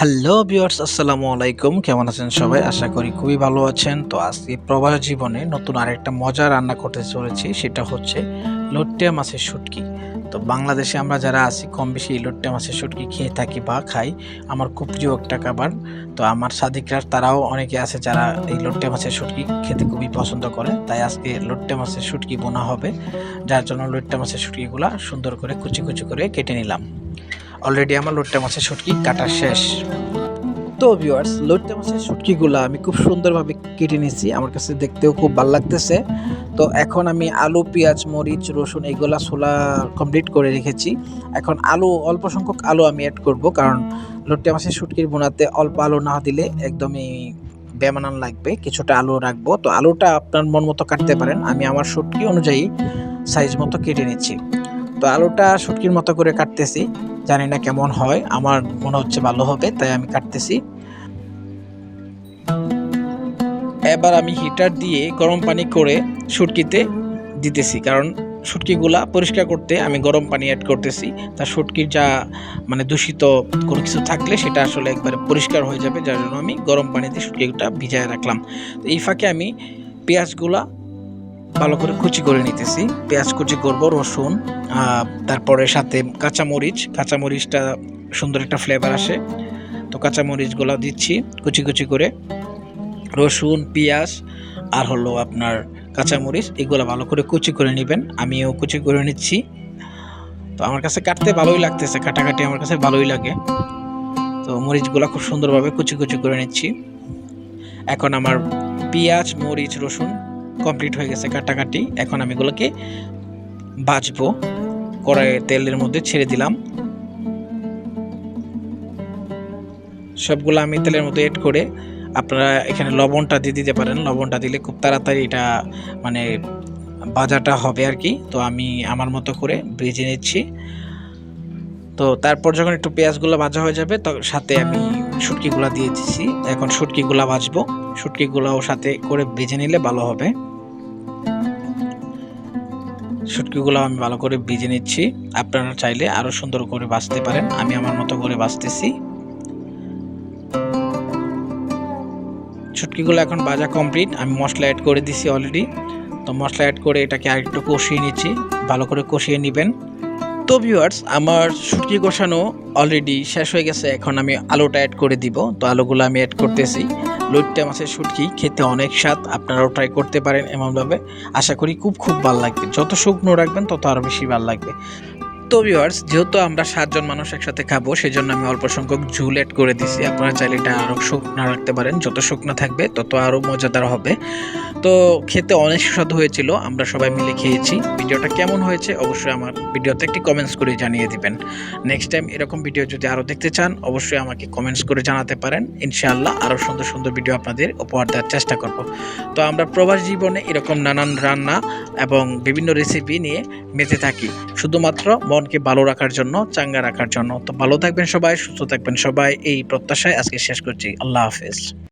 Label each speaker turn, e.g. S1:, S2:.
S1: Hello viewers আসসালামু আলাইকুম। কেমন আছেন সবাই? আশা করি খুবই ভালো আছেন। তো আজকে প্রবাস জীবনে নতুন আরেকটা মজা রান্না করতে চলেছি, সেটা হচ্ছে লট্টিয়া মাছের শুটকি। তো বাংলাদেশে আমরা যারা আছি কম বেশি এই লট্টিয়া মাছের শুটকি খেয়ে থাকি বা খাই, আমার খুব প্রিয় একটা খাবার। তো আমার সাদিকরা তারাও অনেকে আছে যারা এই লট্টিয়া মাছের শুটকি খেতে খুবই পছন্দ করে। তাই আজকে লট্টিয়া মাছের শুটকি বোনা হবে। যার জন্য লট্টিয়া মাছের শুটকিগুলা সুন্দর করে কুচি কুচি করে কেটে নিলাম। অলরেডি আমার লোট্টা মাছের শুটকি কাটা শেষ। তো ভিউয়ার্স লোট্টা মাছের শুটকিগুলো আমি খুব সুন্দরভাবে কেটে নিয়েছি, আমার কাছে দেখতেও খুব ভালো লাগতেছে। তো এখন আমি আলু, পেঁয়াজ, মরিচ, রসুন এগুলা ছোলা কমপ্লিট করে রেখেছি। এখন আলু, অল্প সংখ্যক আলু আমি অ্যাড করব, কারণ লোট্টা মাছের শুটকির বোনাতে অল্প আলু না দিলে একদমই বেমানান লাগবে, কিছুটা আলু রাখব। তো আলুটা আপনার মন মতো কাটতে পারেন, আমি আমার শুটকি অনুযায়ী সাইজ মতো কেটে নিচ্ছি। তো আলুটা শুটকির মতো করে কাটতেছি। জানি না কেমন হয়, আমার মনে হচ্ছে ভালো হবে, তাই আমি কাটতেছি। এবার আমি হিটার দিয়ে গরম পানি করে শুটকিতে দিতেছি, কারণ শুটকিগুলা পরিষ্কার করতে আমি গরম পানি অ্যাড করতেছি। তা শুটকির যা মানে দূষিত কোনো কিছু থাকলে সেটা আসলে একবারে পরিষ্কার হয়ে যাবে, যার জন্য আমি গরম পানিতে শুটকিটা ভিজায় রাখলাম। তো এই ফাঁকে আমি পেঁয়াজগুলা ভালো করে কুচি করে নিতেছি, পেঁয়াজ কুচি করব, রসুন তারপরে সাথে কাঁচামরিচ, কাঁচামরিচটা সুন্দর একটা ফ্লেভার আসে। তো কাঁচামরিচগুলো দিচ্ছি কুচি কুচি করে। রসুন, পেঁয়াজ আর হলো আপনার কাঁচামরিচ, এগুলো ভালো করে কুচি করে নেবেন। আমিও কুচি করে নিচ্ছি। তো আমার কাছে কাটতে ভালোই লাগতেছে, কাটাকাটি আমার কাছে ভালোই লাগে। তো মরিচগুলো খুব সুন্দরভাবে কুচি কুচি করে নিচ্ছি। এখন আমার পেঁয়াজ, মরিচ, রসুন কমপ্লিট হয়ে গেছে কাটাকাটি। এখন আমি এগুলোকে বাজবো কড়াই তেলের মধ্যে ছেড়ে দিলাম। সবগুলো আমি তেলের মধ্যে এড করে আপনারা এখানে লবণটা দিয়ে দিতে পারেন। লবণটা দিলে খুব তাড়াতাড়ি এটা মানে বাজাটা হবে আর কি। তো আমি আমার মতো করে ভেজে নিচ্ছি। তো তারপর যখন একটু পেঁয়াজগুলো ভাজা হয়ে যাবে তখন সাথে আমি শুটকিগুলো দিয়ে দিচ্ছি। এখন শুটকিগুলো ভাজবো। শুটকিগুলোও সাথে করে ভেজে নিলে ভালো হবে। শুটকিগুলো আমি ভালো করে ভিজে নিচ্ছি। আপনারা চাইলে আরও সুন্দর করে বাঁচতে পারেন। আমি আমার মতো করে বাঁচতেছি শুটকিগুলো এখন বাজা কমপ্লিট আমি মশলা অ্যাড করে দিছি অলরেডি তো মশলা অ্যাড করে এটাকে আরেকটু কষিয়ে নিচ্ছি। ভালো করে কষিয়ে নেবেন। তো ভিউয়ার্স আমার শুটকি কষানো অলরেডি শেষ হয়ে গেছে। এখন আমি আলুটা অ্যাড করে দিব। তো আলুগুলো আমি অ্যাড করতেছি। লইট্টা মাছের শুটকি খেতে অনেক স্বাদ, আপনারাও ট্রাই করতে পারেন এমনভাবে। আশা করি খুব খুব ভালো লাগবে। যত শুকনো রাখবেন, তত আরও বেশি ভালো লাগবে। তো ভিউয়ার্স যেহেতু আমরা সাতজন মানুষ একসাথে খাব সেই জন্য আমি অল্প সংখ্যক ঝুল অ্যাড করে দিছি। আপনারা চাইলে এটা আরও শুকনো রাখতে পারেন। যত শুকনো থাকবে, তত আরও মজাদার হবে। তো খেতে অনেক সুস্বাদু হয়েছিল, আমরা সবাই মিলে খেয়েছি। ভিডিওটা কেমন হয়েছে, অবশ্যই আমার ভিডিওতে একটি কমেন্টস করে জানিয়ে দিবেন। নেক্সট টাইম এরকম ভিডিও যদি আরও দেখতে চান, অবশ্যই আমাকে কমেন্টস করে জানাতে পারেন। ইনশাআল্লাহ আরও সুন্দর সুন্দর ভিডিও আপনাদের উপহার দেওয়ার চেষ্টা করব। তো আমরা প্রবাস জীবনে এরকম নানান রান্না এবং বিভিন্ন রেসিপি নিয়ে মেতে থাকি। শুধুমাত্র মনকে ভালো রাখার জন্য, চাঙ্গা রাখার জন্য। তো ভালো থাকবেন সবাই, সুস্থ থাকবেন সবাই। এই প্রত্যাশায় আজকে শেষ করছি। আল্লাহ হাফেজ।